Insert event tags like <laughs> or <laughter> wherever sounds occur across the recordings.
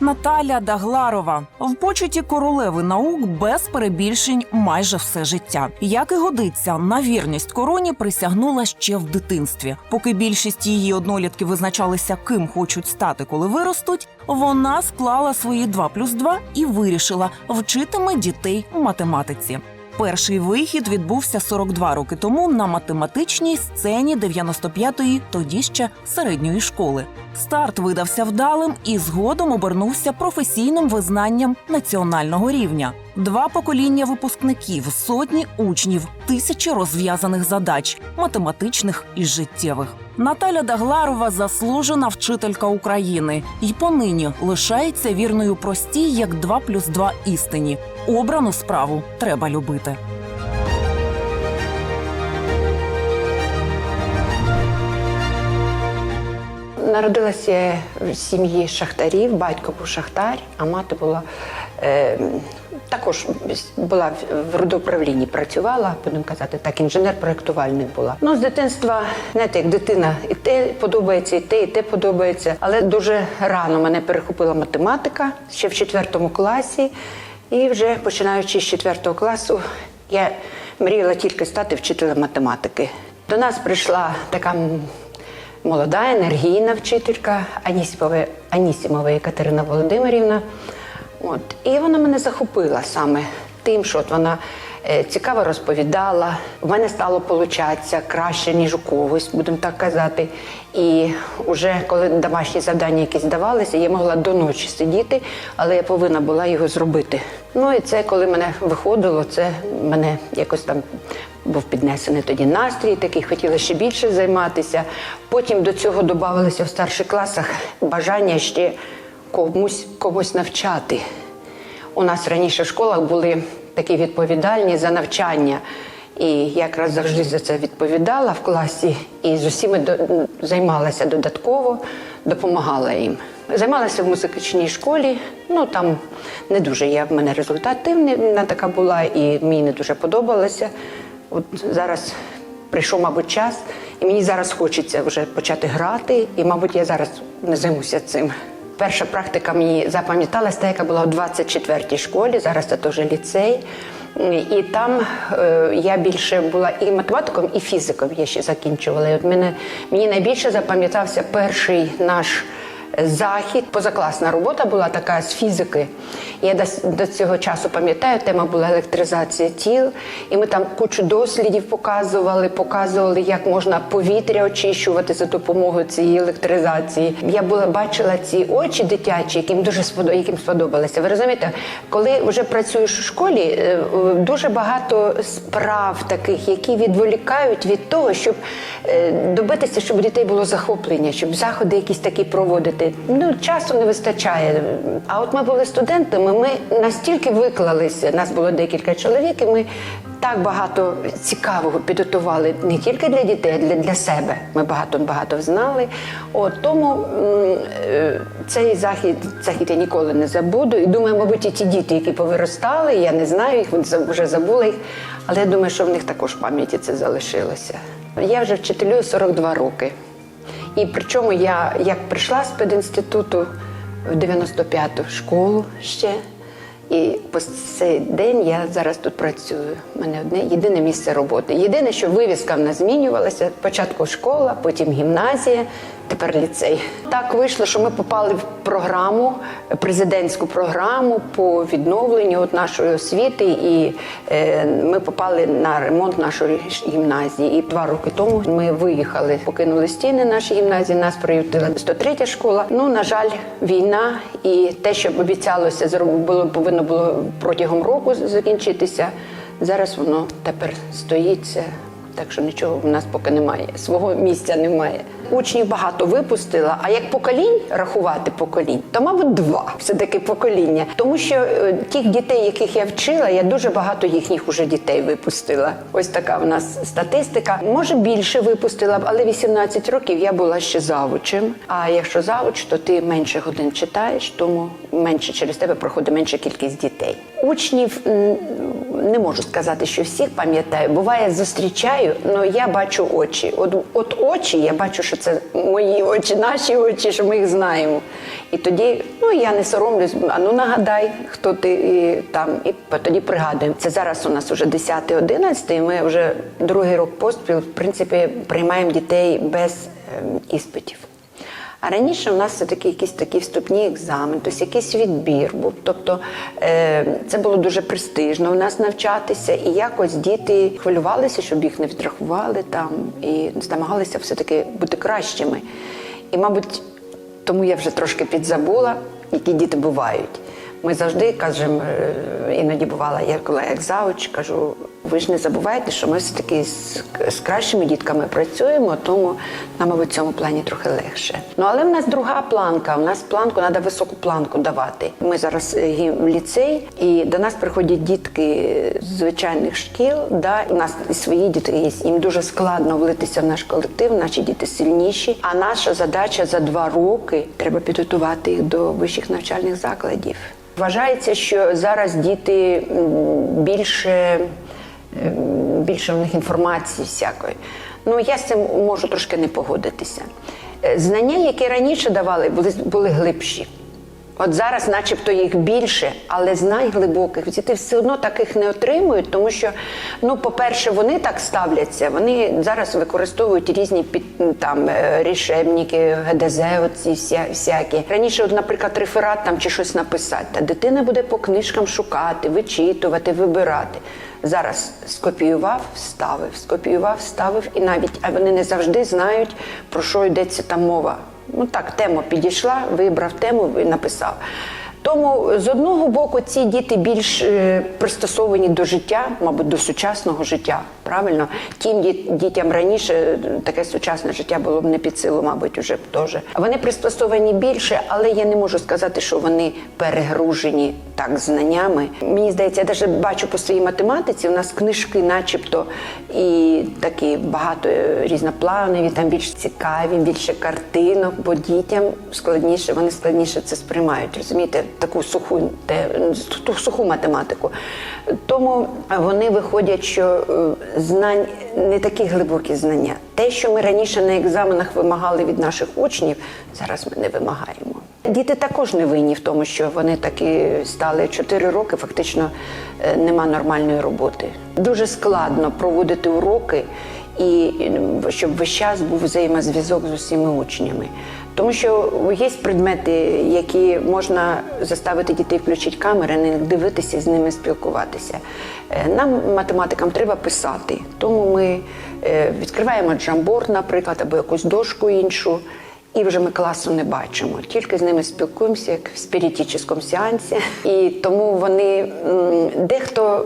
Наталя Дагларова в почеті королеви наук без перебільшень майже все життя. Як і годиться, на вірність короні присягнула ще в дитинстві. Поки більшість її однолітків визначалися, ким хочуть стати, коли виростуть. Вона склала свої 2 плюс 2 і вирішила вчитиме дітей математиці. Перший вихід відбувся 42 роки тому на математичній сцені 95-ї, тоді ще середньої школи. Старт видався вдалим і згодом обернувся професійним визнанням національного рівня. Два покоління випускників, сотні учнів, тисячі розв'язаних задач, математичних і життєвих. Наталя Дагларова заслужена вчителька України і понині лишається вірною простій, як 2 плюс 2 істині. Обрану справу треба любити. Народилася в сім'ї шахтарів, батько був шахтар, а мати була е, також була в- в родоуправлінні, працювала, будемо казати, так, інженер-проєктувальник була. Ну, з дитинства, знаєте, як дитина, і те подобається, і те, і те подобається. Але дуже рано мене перехопила математика ще в четвертому класі. І вже починаючи з четвертого класу, я мріяла тільки стати вчителем математики. До нас прийшла така молода, енергійна вчителька Анісімова, Анісімова Екатерина Володимирівна. От. І вона мене захопила саме тим, що от вона е, цікаво розповідала. У мене стало получатися краще, ніж у когось, будемо так казати. І вже коли домашні завдання якісь давалися, я могла до ночі сидіти, але я повинна була його зробити. Ну і це, коли мене виходило, це мене якось там був піднесений тоді настрій, такий хотіла ще більше займатися. Потім до цього додавалося в старших класах бажання ще комусь когось навчати. У нас раніше в школах були такі відповідальні за навчання. І якраз завжди за це відповідала в класі і з усіма до- займалася додатково, допомагала їм. Займалася в музичній школі. Ну там не дуже я в мене результативна така була, і мені не дуже подобалося. От зараз прийшов, мабуть, час, і мені зараз хочеться вже почати грати, і, мабуть, я зараз не займуся цим. Перша практика мені запам'яталась, та, яка була в 24-й школі, зараз це теж ліцей. І там е, я більше була і математиком, і фізиком я ще закінчувала. І от мене, мені найбільше запам'ятався перший наш захід. Позакласна робота була така з фізики. Я до, цього часу пам'ятаю, тема була електризація тіл. І ми там кучу дослідів показували, показували, як можна повітря очищувати за допомогою цієї електризації. Я була бачила ці очі дитячі, яким дуже яким сподобалося. Ви розумієте, коли вже працюєш у школі, е, дуже багато справ таких, які відволікають від того, щоб е, добитися, щоб у дітей було захоплення, щоб заходи якісь такі проводити. Ну часу не вистачає. А от ми були студентами, ми настільки виклалися. Нас було декілька чоловік, і ми так багато цікавого підготували не тільки для дітей, а для, для себе. Ми багато багато знали. От тому е, цей захід, захід я ніколи не забуду. І думаю, мабуть, і ті діти, які повиростали, я не знаю їх, вже забули їх. Але я думаю, що в них також в пам'яті це залишилося. Я вже вчителюю 42 роки. І причому я як прийшла з пединституту в 95-ту школу ще. І по цей день я зараз тут працюю. У мене одне єдине місце роботи. Єдине, що вивіска в нас змінювалася. Спочатку школа, потім гімназія, тепер ліцей. Так вийшло, що ми попали в програму, президентську програму по відновленню от нашої освіти, і е, ми попали на ремонт нашої гімназії. І два роки тому ми виїхали, покинули стіни нашої гімназії. Нас приютила 103 школа. Ну на жаль, війна і те, що обіцялося було повинно було протягом року закінчитися. Зараз воно тепер стоїться. Так що нічого в нас поки немає, свого місця немає. Учнів багато випустила, а як поколінь рахувати поколінь, то мабуть два все-таки покоління. Тому що е, тих дітей, яких я вчила, я дуже багато їхніх уже дітей випустила. Ось така в нас статистика. Може більше випустила, б, але 18 років я була ще завучем. А якщо завуч, то ти менше годин читаєш, тому менше через тебе проходить менша кількість дітей. Учнів не можу сказати, що всіх пам'ятаю. Буває, зустрічаю, але я бачу очі. От, от очі, я бачу, що це мої очі, наші очі, що ми їх знаємо. І тоді, ну я не соромлюсь, а ну нагадай, хто ти і там, і тоді пригадуємо. Це зараз у нас вже 10-11, і ми вже другий рок поспіл, в принципі, приймаємо дітей без ем, іспитів. А раніше у нас все-таки якісь такі вступні екзамени, тобто якийсь відбір був. Тобто е, це було дуже престижно у нас навчатися, і якось діти хвилювалися, щоб їх не відрахували там, і намагалися все-таки бути кращими. І, мабуть, тому я вже трошки підзабула, які діти бувають. Ми завжди кажемо, е, іноді бувала, я коли як завуч, кажу, ви ж не забувайте, що ми все-таки з, з кращими дітками працюємо, тому нам в цьому плані трохи легше. Ну але в нас друга планка. У нас планку треба високу планку давати. Ми зараз е, ліцей, і до нас приходять дітки з звичайних шкіл. Да, у нас і свої діти є. Їм дуже складно влитися в наш колектив. Наші діти сильніші. А наша задача за два роки треба підготувати їх до вищих навчальних закладів. Вважається, що зараз діти більше, більше в них інформації всякої. Ну, я з цим можу трошки не погодитися. Е, Знання, які раніше давали, були, були глибші. От зараз, начебто, їх більше, але знань глибоких діти все одно таких не отримують, тому що, ну, по-перше, вони так ставляться. Вони зараз використовують різні під там е, рішебники, ГДЗ, оці вся, всякі. Раніше, от, наприклад, реферат там чи щось написати. Та дитина буде по книжкам шукати, вичитувати, вибирати. Зараз скопіював, вставив, скопіював, вставив, і навіть а вони не завжди знають, про що йдеться там мова. Ну так, тема підійшла, вибрав тему і написав. Тому з одного боку ці діти більш е, пристосовані до життя, мабуть, до сучасного життя. Правильно, тим діт- дітям раніше е, таке сучасне життя було б не під силу, мабуть, уже б теж. Вони пристосовані більше, але я не можу сказати, що вони перегружені так знаннями. Мені здається, я навіть бачу по своїй математиці. У нас книжки, начебто, і такі багато е, різнопланові, там більш цікаві, більше картинок, бо дітям складніше, вони складніше це сприймають. Розумієте, таку суху, те, ту суху математику. Тому вони виходять, що е, знань не такі глибокі знання. Те, що ми раніше на екзаменах вимагали від наших учнів, зараз ми не вимагаємо. Діти також не винні в тому, що вони такі стали 4 роки, фактично е, нема нормальної роботи. Дуже складно проводити уроки і щоб весь час був взаємозв'язок з усіма учнями. Тому що є предмети, які можна заставити дітей включити камери, не дивитися з ними спілкуватися. Е, Нам, математикам, треба писати. Тому ми е, відкриваємо джамборд, наприклад, або якусь дошку іншу. І вже ми класу не бачимо, тільки з ними спілкуємося як в спіритічному сеансі. І тому вони дехто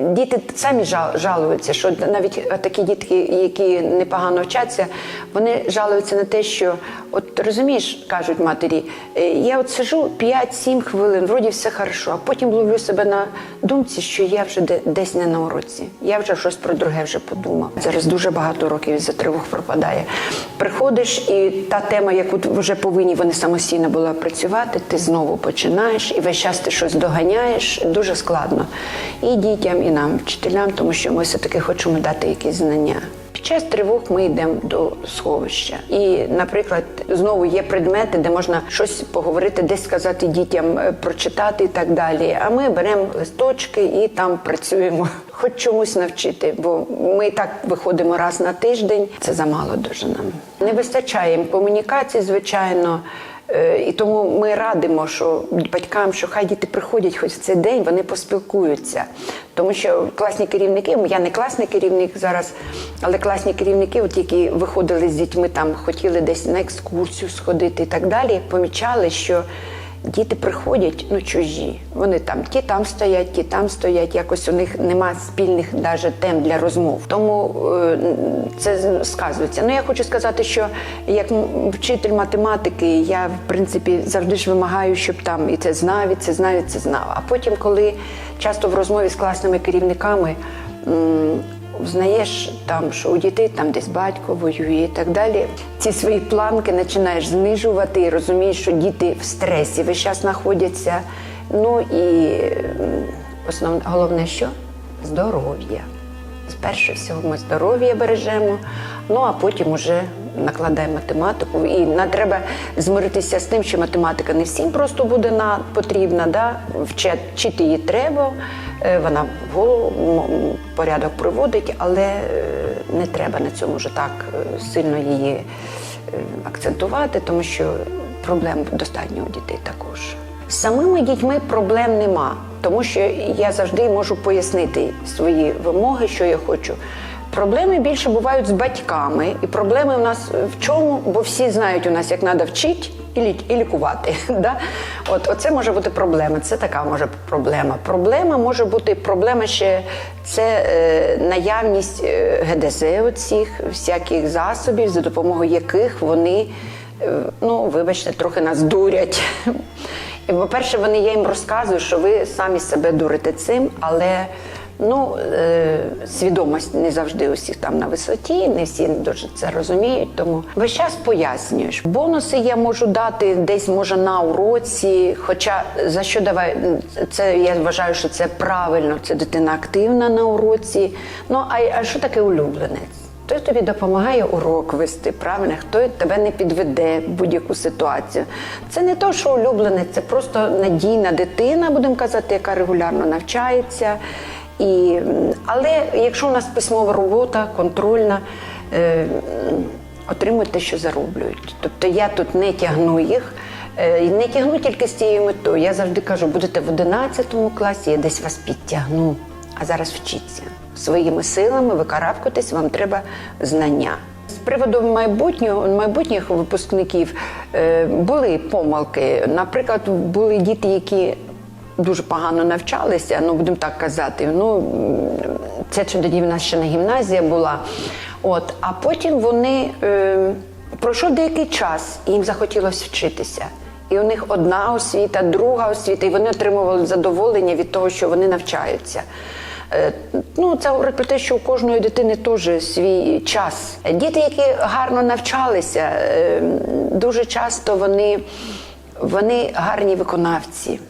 діти самі жалуються, що навіть такі дітки, які непогано вчаться, вони жалуються на те, що от розумієш, кажуть матері, «е, я от сижу 5-7 хвилин, вроді все хорошо, а потім ловлю себе на думці, що я вже десь не на уроці. Я вже щось про друге вже подумав. Зараз дуже багато років із-за тривог пропадає. Приходиш, і та тема, яку вже повинні вони самостійно були працювати, ти знову починаєш, і весь час ти щось доганяєш. Дуже складно і дітям, і нам, вчителям, тому що ми все-таки хочемо дати якісь знання. Під час тривог ми йдемо до сховища. І, наприклад, знову є предмети, де можна щось поговорити, десь сказати дітям, е, прочитати і так далі. А ми беремо листочки і там працюємо, хоч чомусь навчити. Бо ми так виходимо раз на тиждень. Це замало дуже нам. Не вистачає їм комунікації, звичайно. Е, І тому ми радимо, що батькам, що хай діти приходять хоч в цей день, вони поспілкуються. Тому що класні керівники, я не класний керівник зараз, але класні керівники, от які виходили з дітьми, там хотіли десь на екскурсію сходити і так далі, помічали, що діти приходять ну чужі. Вони там ті там стоять, ті там стоять. Якось у них нема спільних даже тем для розмов. Тому е, це сказується. Ну я хочу сказати, що як вчитель математики, я в принципі завжди ж вимагаю, щоб там і це знав, і це знав, і це знав. А потім, коли часто в розмові з класними керівниками. М, Знаєш там, що у дітей там десь батько воює і так далі. Ці свої планки починаєш знижувати і розумієш, що діти в стресі весь час знаходяться. Ну і основне, головне, що здоров'я. Спершу всього ми здоров'я бережемо, ну а потім уже накладає математику, і на треба змиритися з тим, що математика не всім просто буде на потрібна. Да? Вчити її треба, вона в голову м, м, порядок проводить, але е, не треба на цьому вже так е, сильно її е, акцентувати, тому що проблем достатньо у дітей також. З самими дітьми проблем нема, тому що я завжди можу пояснити свої вимоги, що я хочу. Проблеми більше бувають з батьками, і проблеми у нас в чому? Бо всі знають у нас, як треба вчити і, і лікувати. <laughs> Да? От оце може бути проблема. Це така може проблема. Проблема може бути проблема ще це е, наявність е, ГДЗ оцих, всяких засобів, за допомогою яких вони, е, ну вибачте, трохи нас дурять. <laughs> По-перше, вони я їм розказую, що ви самі себе дурите цим, але ну, е, свідомість не завжди усіх там на висоті, не всі дуже це розуміють. Тому весь час пояснюєш. Бонуси я можу дати десь може на уроці. Хоча за що давай це я вважаю, що це правильно. Це дитина активна на уроці. Ну а, а що таке улюбленець? Той тобі допомагає урок вести, правильно? Хто тебе не підведе в будь-яку ситуацію. Це не то, що улюбленець, це просто надійна дитина, будемо казати, яка регулярно навчається. І, але якщо у нас письмова робота, контрольна, е, отримують те, що зароблюють. Тобто я тут не тягну їх. е, Не тягну тільки з цією метою. Я завжди кажу, будете в 11 класі, я десь вас підтягну, а зараз вчіться своїми силами, викарабкатись, вам треба знання. З приводу майбутнього майбутніх випускників е, були помилки. Наприклад, були діти, які дуже погано навчалися, ну будемо так казати. Ну це нас ще не гімназія була. От, а потім вони е, пройшов деякий час, і їм захотілося вчитися. І у них одна освіта, друга освіта, і вони отримували задоволення від того, що вони навчаються. Е, Ну, це говорить про те, що у кожної дитини теж свій час. Діти, які гарно навчалися, е, дуже часто вони, вони гарні виконавці.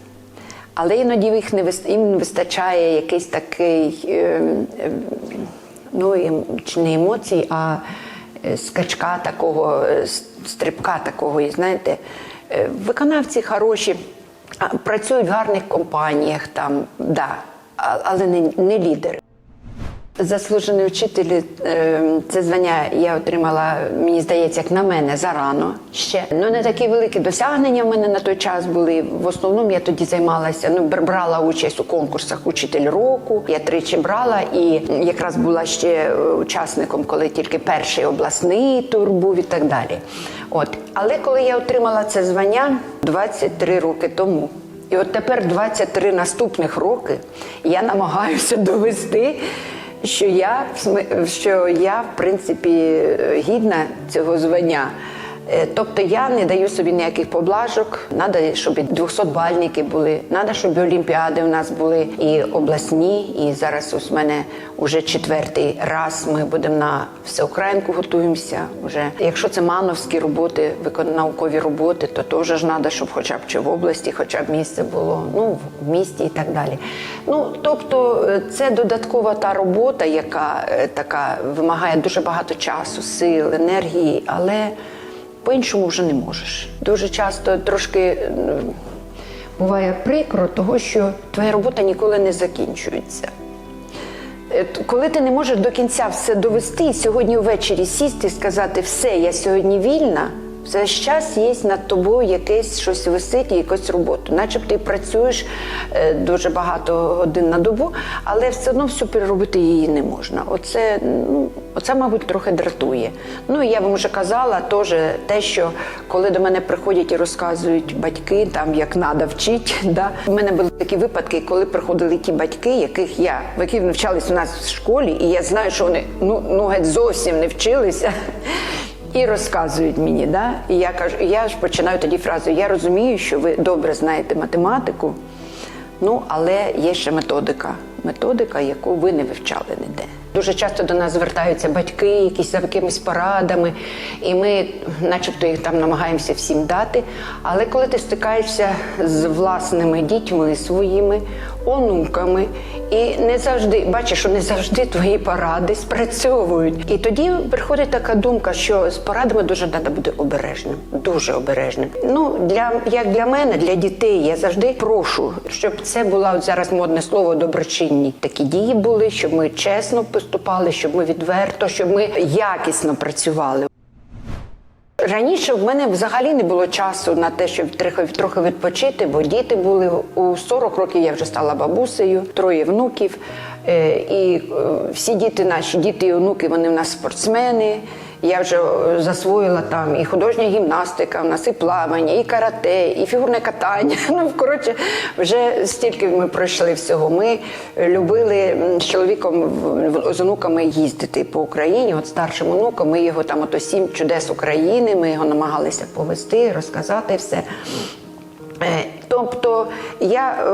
Але іноді їх не їм вистачає якийсь такий, е, е, ну ем- чи не емоцій, а е, скачка такого, е, стрибка такого, і знаєте, е, виконавці хороші, працюють в гарних компаніях, там, да, але не, не лідери. Заслужений вчитель, е, це звання я отримала, мені здається, як на мене зарано ще. Ну не такі великі досягнення в мене на той час були. В основному я тоді займалася, ну брала участь у конкурсах Учитель року. Я тричі брала і якраз була ще е, учасником, коли тільки перший обласний тур був і так далі. От, але коли я отримала це звання 23 роки тому. І от тепер 23 наступних роки я намагаюся довести, що я, що я в принципі гідна цього звання. Е, Тобто я не даю собі ніяких поблажок. Треба, щоб і 200-бальники були, треба, щоб олімпіади у нас були і обласні. І зараз ось мене вже четвертий раз ми будемо на всеукраїнку готуємося. Уже якщо це мановські роботи, наукові роботи, то теж ж треба, щоб хоча б чи в області, хоча б місце було, ну в місті і так далі. Ну тобто, е, це додаткова та робота, яка е, така вимагає дуже багато часу, сил, енергії, але по-іншому вже не можеш. Дуже часто трошки буває прикро, того, що твоя робота ніколи не закінчується. Е, Коли ти не можеш до кінця все довести, сьогодні ввечері сісти і сказати, все, я сьогодні вільна, все ж час є над тобою якесь щось висить, якусь роботу. Начебто ти працюєш е, дуже багато годин на добу, але все одно всю переробити її не можна. Оце, ну, оце, мабуть, трохи дратує. Ну і я вам вже казала теж те, що коли до мене приходять і розказують батьки, там як треба вчити. <laughs> Да? У мене були такі випадки, коли приходили ті батьки, яких я, які навчались у нас в школі, і я знаю, що вони ну, ну геть зовсім не вчилися. І розказують мені, да? і я кажу, я ж починаю тоді фразу: я розумію, що ви добре знаєте математику, ну але є ще методика. Методика, яку ви не вивчали ніде. Дуже часто до нас звертаються батьки, якісь за якимись порадами, і ми, начебто, їх там намагаємося всім дати. Але коли ти стикаєшся з власними дітьми своїми, онуками, і не завжди бачиш, що не завжди твої поради спрацьовують. І тоді приходить така думка, що з порадами дуже треба бути обережним, дуже обережним. Ну для як для мене, для дітей, я завжди прошу, щоб це була от зараз модне слово доброчинні такі дії були, щоб ми чесно поступали, щоб ми відверто, щоб ми якісно працювали. Раніше в мене взагалі не було часу на те, щоб трохи, трохи відпочити, бо діти були у 40 років. Я вже стала бабусею, троє внуків. Е, І е, всі діти наші, діти і онуки, вони в нас спортсмени. Я вже е, засвоїла там і художня гімнастика, в нас і плавання, і карате, і фігурне катання. <laughs> Ну, коротше, вже стільки ми пройшли всього. Ми любили з чоловіком з онуками їздити по Україні. От старшим онуком ми його там ото сім чудес України. Ми його намагалися повести, розказати все. Тобто я е,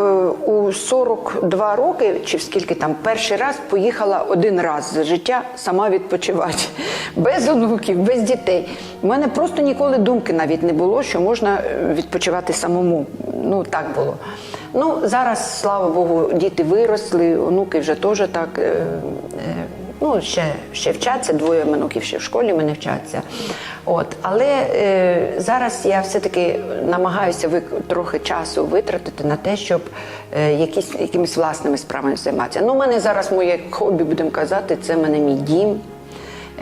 у 42 роки, чи скільки там, перший раз поїхала один раз за життя сама відпочивати. <laughs> Без онуків, без дітей. У мене просто ніколи думки навіть не було, що можна е, відпочивати самому. Ну так було. Ну, зараз, слава Богу, діти виросли, онуки вже теж так. е, е, Ну, ще, ще вчаться, двоє онуків ще в школі мене вчаться. От. Але е, зараз я все-таки намагаюся ви, трохи часу витратити на те, щоб е, якісь, якимись власними справами займатися. Ну, у мене зараз моє хобі, будемо казати, це в мене мій дім,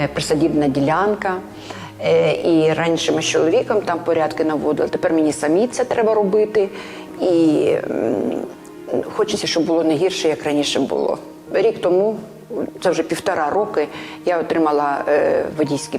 е, присадібна ділянка. Е, І раніше ми з чоловіком там порядки наводили. Тепер мені самі це треба робити. І м, хочеться, щоб було не гірше, як раніше було. Рік тому, це вже півтора роки, я отримала е, водійське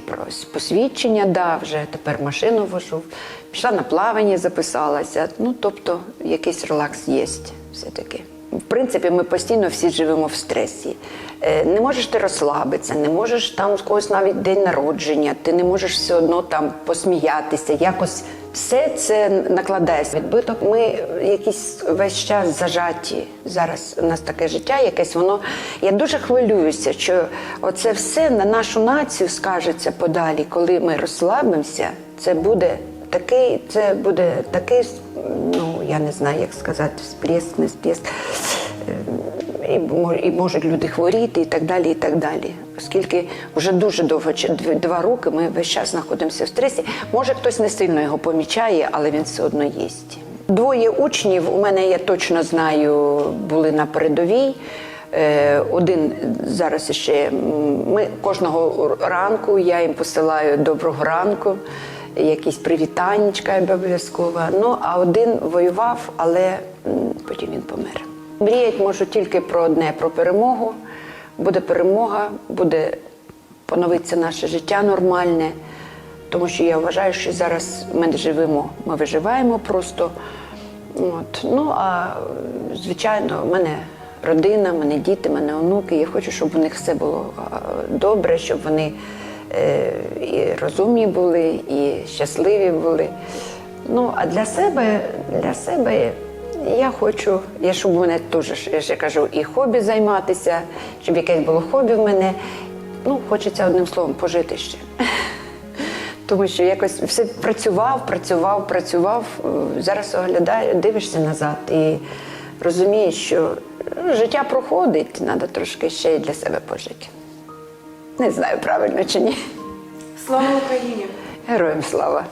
посвідчення, да, вже тепер машину вожу. Пішла на плавання, записалася. Ну, тобто, якийсь релакс є все-таки. В принципі, ми постійно всі живемо в стресі. Е, Не можеш ти розслабитися, не можеш там з когось навіть день народження, ти не можеш все одно там посміятися, якось все це накладає відбиток. Ми якийсь весь час зажаті. Зараз у нас таке життя, якесь воно. Я дуже хвилююся, що оце все на нашу націю скажеться подалі, коли ми розслабимося. Це буде такий, це буде такий, ну я не знаю, як сказати, всплеск, не всплеск. Е, І, можуть люди хворіти, і так далі, і так далі. Оскільки вже дуже довго, два роки, ми весь час знаходимося в стресі. Може, хтось не сильно його помічає, але він все одно є. Двоє учнів у мене, я точно знаю, були на передовій. Е, Один зараз ще ми кожного ранку я їм посилаю доброго ранку, якісь привітаннячка обов'язково. Ну а один воював, але потім він помер. Мріять можу тільки про одне про перемогу. Буде перемога, буде поновиться наше життя нормальне, тому що я вважаю, що зараз ми не живемо, ми виживаємо просто. От. Ну а звичайно, в мене родина, в мене діти, в мене онуки. Я хочу, щоб у них все було добре, щоб вони і розумні були, і щасливі були. Ну, а для себе, для себе я хочу, я щоб мене теж, я ще кажу, і хобі займатися, щоб якесь було хобі в мене. Ну, хочеться одним словом пожити ще. <laughs> Тому що якось все працював, працював, працював. Е, Зараз оглядаю, дивишся назад і розумієш, що ну, життя проходить, треба трошки ще й для себе пожити. Не знаю, правильно чи ні. Слава Україні! Героям слава!